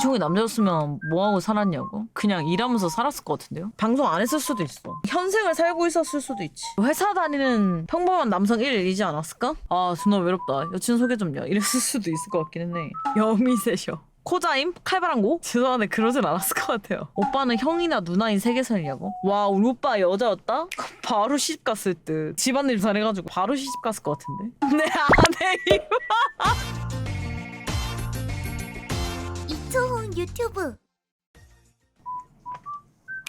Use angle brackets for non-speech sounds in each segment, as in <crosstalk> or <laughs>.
이종이 남자였으면 뭐하고 살았냐고? 그냥 일하면서 살았을 것 같은데요? 방송 안 했을 수도 있어. 현생을 살고 있었을 수도 있지. 회사 다니는 평범한 남성 1이지 않았을까? 아, 존나 외롭다. 여친 소개 좀요. 이랬을 수도 있을 것 같기는 해. 여미세셔. 코자임? 칼바람고? 죄송한데 그러진 않았을 것 같아요. 오빠는 형이나 누나인 세계선이냐고? 와 우리 오빠 여자였다? <laughs> 바로 시집 갔을 듯. 집안일 잘해가지고 바로 시집 갔을 것 같은데? 내 아내 이초 유튜브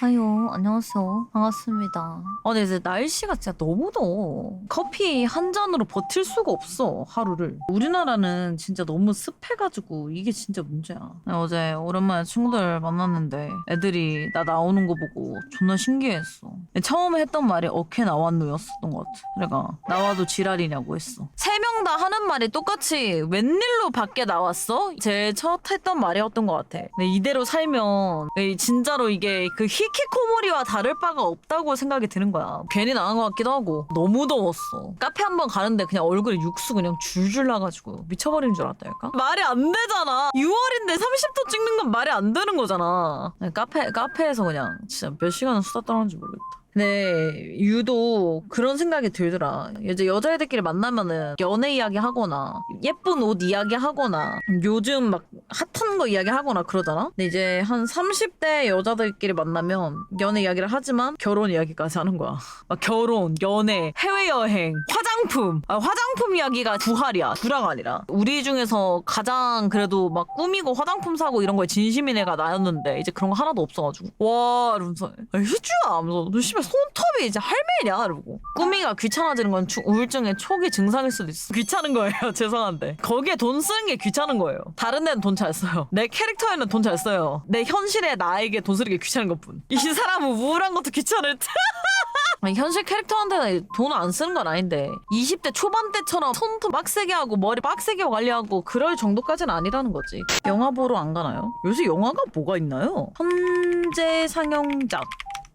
아유 안녕하세요. 반갑습니다. 아 근데 이제 날씨가 진짜 너무 더워. 커피 한 잔으로 버틸 수가 없어 하루를. 우리나라는 진짜 너무 습해가지고 이게 진짜 문제야. 네, 어제 오랜만에 친구들 만났는데 애들이 나 나오는 거 보고 존나 신기했어. 처음에 했던 말이 어케 나왔노였었던 것 같아. 그래가 나와도 지랄이냐고 했어. 세 명 다 하는 말이 똑같이 웬일로 밖에 나왔어? 제일 첫 했던 말이었던 것 같아. 근데 이대로 살면 이 진짜로 이게 그 히키코모리와 다를 바가 없다고 생각이 드는 거야. 괜히 나간 것 같기도 하고. 너무 더웠어. 카페 한 번 가는데 그냥 얼굴에 육수 그냥 줄줄 나가지고 미쳐버리는 줄 알았다니까? 말이 안 되잖아. 6월인데 30도 찍는 건 말이 안 되는 거잖아. 카페, 카페에서 그냥 진짜 몇 시간을 수다 떨었는지 모르겠다 근데 유독 그런 생각이 들더라. 이제 여자애들끼리 만나면은 연애 이야기 하거나 예쁜 옷 이야기 하거나 요즘 막 핫한 거 이야기 하거나 그러잖아. 근데 이제 한 30대 여자들끼리 만나면 연애 이야기를 하지만 결혼 이야기까지 하는 거야. 막 결혼, 연애, 해외 여행, 화장 품. 아, 화장품 이야기가 부할이야. 부랑 아니라. 우리 중에서 가장 그래도 막 꾸미고 화장품 사고 이런 거에 진심인 애가 나였는데 이제 그런 거 하나도 없어가지고. 와 이러면서 아, 희주야! 하면서 너 씨발 손톱이 이제 할매냐? 이러고. 꾸미가 귀찮아지는 건 주- 우울증의 초기 증상일 수도 있어. 귀찮은 거예요. <laughs> 죄송한데. 거기에 돈 쓰는 게 귀찮은 거예요. 다른 데는 돈 잘 써요. 내 캐릭터에는 돈 잘 써요. 내 현실의 나에게 돈 쓰는 게 귀찮은 것뿐. 이 사람은 우울한 것도 귀찮을 듯 <laughs> 아니, 현실 캐릭터한테는 돈 안 쓰는 건 아닌데 20대 초반 때처럼 손톱 빡세게 하고 머리 빡세게 관리하고 그럴 정도까지는 아니라는 거지 영화 보러 안 가나요? 요새 영화가 뭐가 있나요? 현재 상영작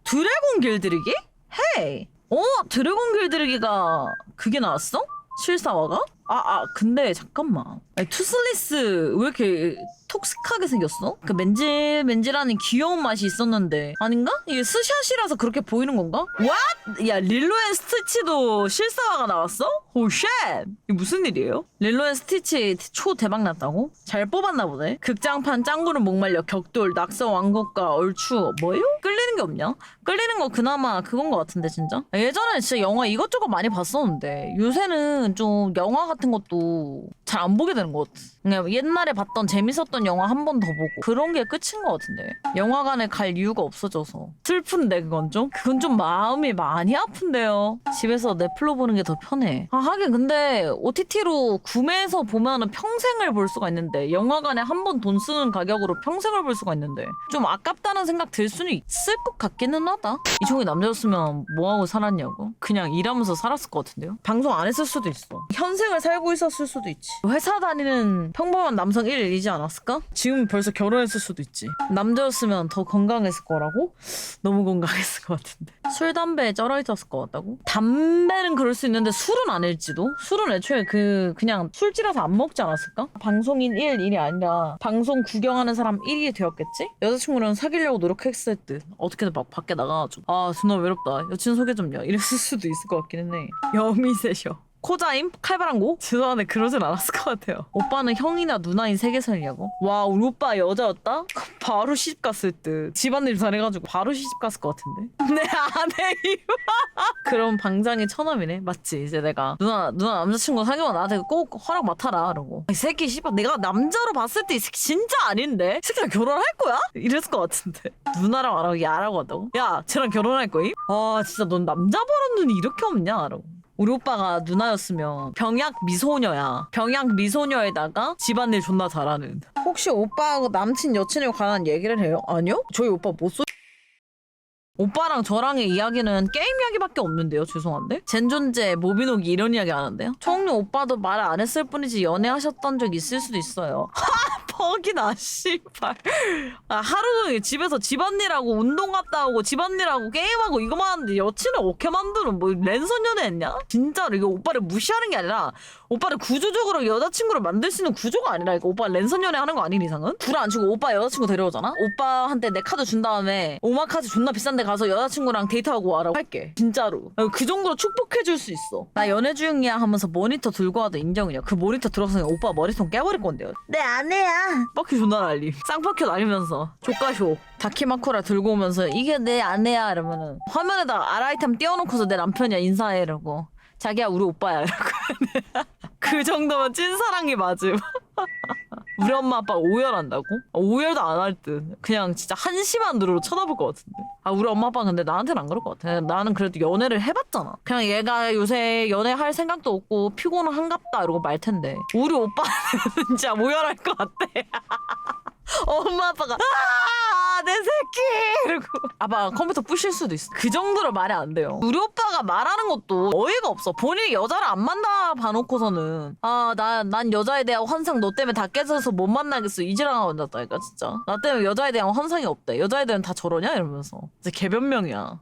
드래곤 길들이기? 헤이 어? 드래곤 길들이기가 그게 나왔어? 실사화가? 아, 아, 근데 잠깐만. 아니, 투슬리스 왜 이렇게 톡식하게 생겼어? 그 맨질 맨질하는 귀여운 맛이 있었는데 아닌가? 이게 스샷이라서 그렇게 보이는 건가? What? 야 릴로 앤 스티치도 실사화가 나왔어? 오 쉣! 이게 무슨 일이에요? 릴로 앤 스티치 초 대박 났다고? 잘 뽑았나 보네. 극장판 짱구는 목말려 격돌 낙서 왕국과 얼추 뭐요? 끌리는 게 없냐? 끌리는 거 그나마 그건 것 같은데 진짜? 예전에 진짜 영화 이것저것 많이 봤었는데 요새는 좀 영화 같은 것도 잘 안 보게 되는 것 같아. 그냥 옛날에 봤던 재밌었던 영화 한 번 더 보고 그런 게 끝인 것 같은데 영화관에 갈 이유가 없어져서 슬픈데 그건 좀 그건 좀 마음이 많이 아픈데요. 집에서 넷플로 보는 게 더 편해. 아 하긴 근데 OTT로 구매해서 보면은 평생을 볼 수가 있는데 영화관에 한 번 돈 쓰는 가격으로 평생을 볼 수가 있는데 좀 아깝다는 생각 들 수는 있을 것 같기는 하다. 이 종이 남자였으면 뭐하고 살았냐고? 그냥 일하면서 살았을 것 같은데요? 방송 안 했을 수도 있어. 현생을 살고 있었을 수도 있지. 회사 다니는 평범한 남성 1이지 않았을까? 지금 벌써 결혼했을 수도 있지. 남자였으면 더 건강했을 거라고? 너무 건강했을 것 같은데. 술, 담배에 쩔어 있었을 것 같다고? 담배는 그럴 수 있는데 술은 아닐지도? 술은 애초에 그, 그냥 술집에서 안 먹지 않았을까? 방송인 1, 1이 아니라 방송 구경하는 사람 1이 되었겠지? 여자친구랑 사귀려고 노력했을 듯. 어떻게든 막 밖에 나가가지고. 아, 존나 외롭다. 여친 소개 좀요. 이랬을 수도 있을 것 같기는 해. 여미세셔. 코자임? 칼바람고? 죄송한데 그러진 않았을 것 같아요. 오빠는 형이나 누나인 세계선이냐고? 와 우리 오빠 여자였다? <laughs> 바로 시집 갔을 듯. 집안일 잘해가지고 바로 시집 갔을 것 같은데? <laughs> 내 아내 그럼 방장이 처남이네 맞지 이제 내가 누나 누나 남자친구 사귀면 나한테 꼭 허락 맡아라 이러고 이 새끼 씨발 내가 남자로 봤을 때 이 새끼 진짜 아닌데 이 새끼랑 결혼할 거야? 이랬을 것 같은데 누나랑 말하고 야라고 한다고? 야 쟤랑 결혼할 거임? 아 진짜 넌 남자 보는 눈이 이렇게 없냐 이러고 우리 오빠가 누나였으면 병약 미소녀야. 병약 미소녀에다가 집안일 존나 잘하는. 혹시 오빠하고 남친 여친에 관한 얘기를 해요? 아니요? 저희 오빠 못 쏘. 오빠랑 저랑의 이야기는 게임 이야기밖에 없는데요. 죄송한데. 젠 존재, 모비노기 이런 이야기 하는데요. 총리 오빠도 말안 했을 뿐이지 연애하셨던 적 있을 수도 있어요. <laughs> 퍽이나 <laughs> 씨발. 아, 하루 종일 집에서 집안일하고 운동 갔다 오고 집안일하고 게임하고 이거만 하는데 여친을 어떻게 만드는 뭐 랜선 연애했냐? 진짜로 이거 오빠를 무시하는 게 아니라 오빠를 구조적으로 여자친구를 만들 수 있는 구조가 아니라니까 오빠 랜선 연애 하는 거 아닌 이상은? 불안 치고 오빠 여자친구 데려오잖아? 오빠한테 내 카드 준 다음에 오마카세 존나 비싼데 가서 여자친구랑 데이트하고 와라고 할게. 진짜로. 그 정도로 축복해줄 수 있어. 나 연애 중이야 하면서 모니터 들고 와도 인정이야 그 모니터 들어서 오빠 머리통 깨버릴 건데요. 내 아내야 뻑키 존나 날림. 쌍뻑큐 날리면서. 조카쇼. 다키마쿠라 들고 오면서 이게 내 아내야 이러면은 화면에다 아라이템 띄워놓고서 내 남편이야 인사해 이러고 자기야 우리 오빠야 이러고. <laughs> 그 정도면 찐사랑이 맞음 우리 엄마 아빠 오열한다고? 어, 오열도 안 할 듯. 그냥 진짜 한심한 눈으로 쳐다볼 것 같은데. 아 우리 엄마 아빠 근데 나한테는 안 그럴 것 같아. 나는 그래도 연애를 해봤잖아. 그냥 얘가 요새 연애할 생각도 없고 피곤은 한갑다 이러고 말 텐데. 우리 오빠는 <laughs> 진짜 오열할 것 같아. <laughs> 엄마 아빠가 새끼 이러고. <laughs> 아빠 컴퓨터 부실 수도 있어. 그 정도로 말이 안 돼요. 우리 오빠가 말하는 것도 어이가 없어. 본인이 여자를 안 만나 봐놓고서는. 아난 여자에 대한 환상 너 때문에 다 깨져서 못 만나겠어. 이지랑하고 앉았다니까 진짜. 나 때문에 여자에 대한 환상이 없대. 여자애들은 다 저러냐? 이러면서. 진짜 개변명이야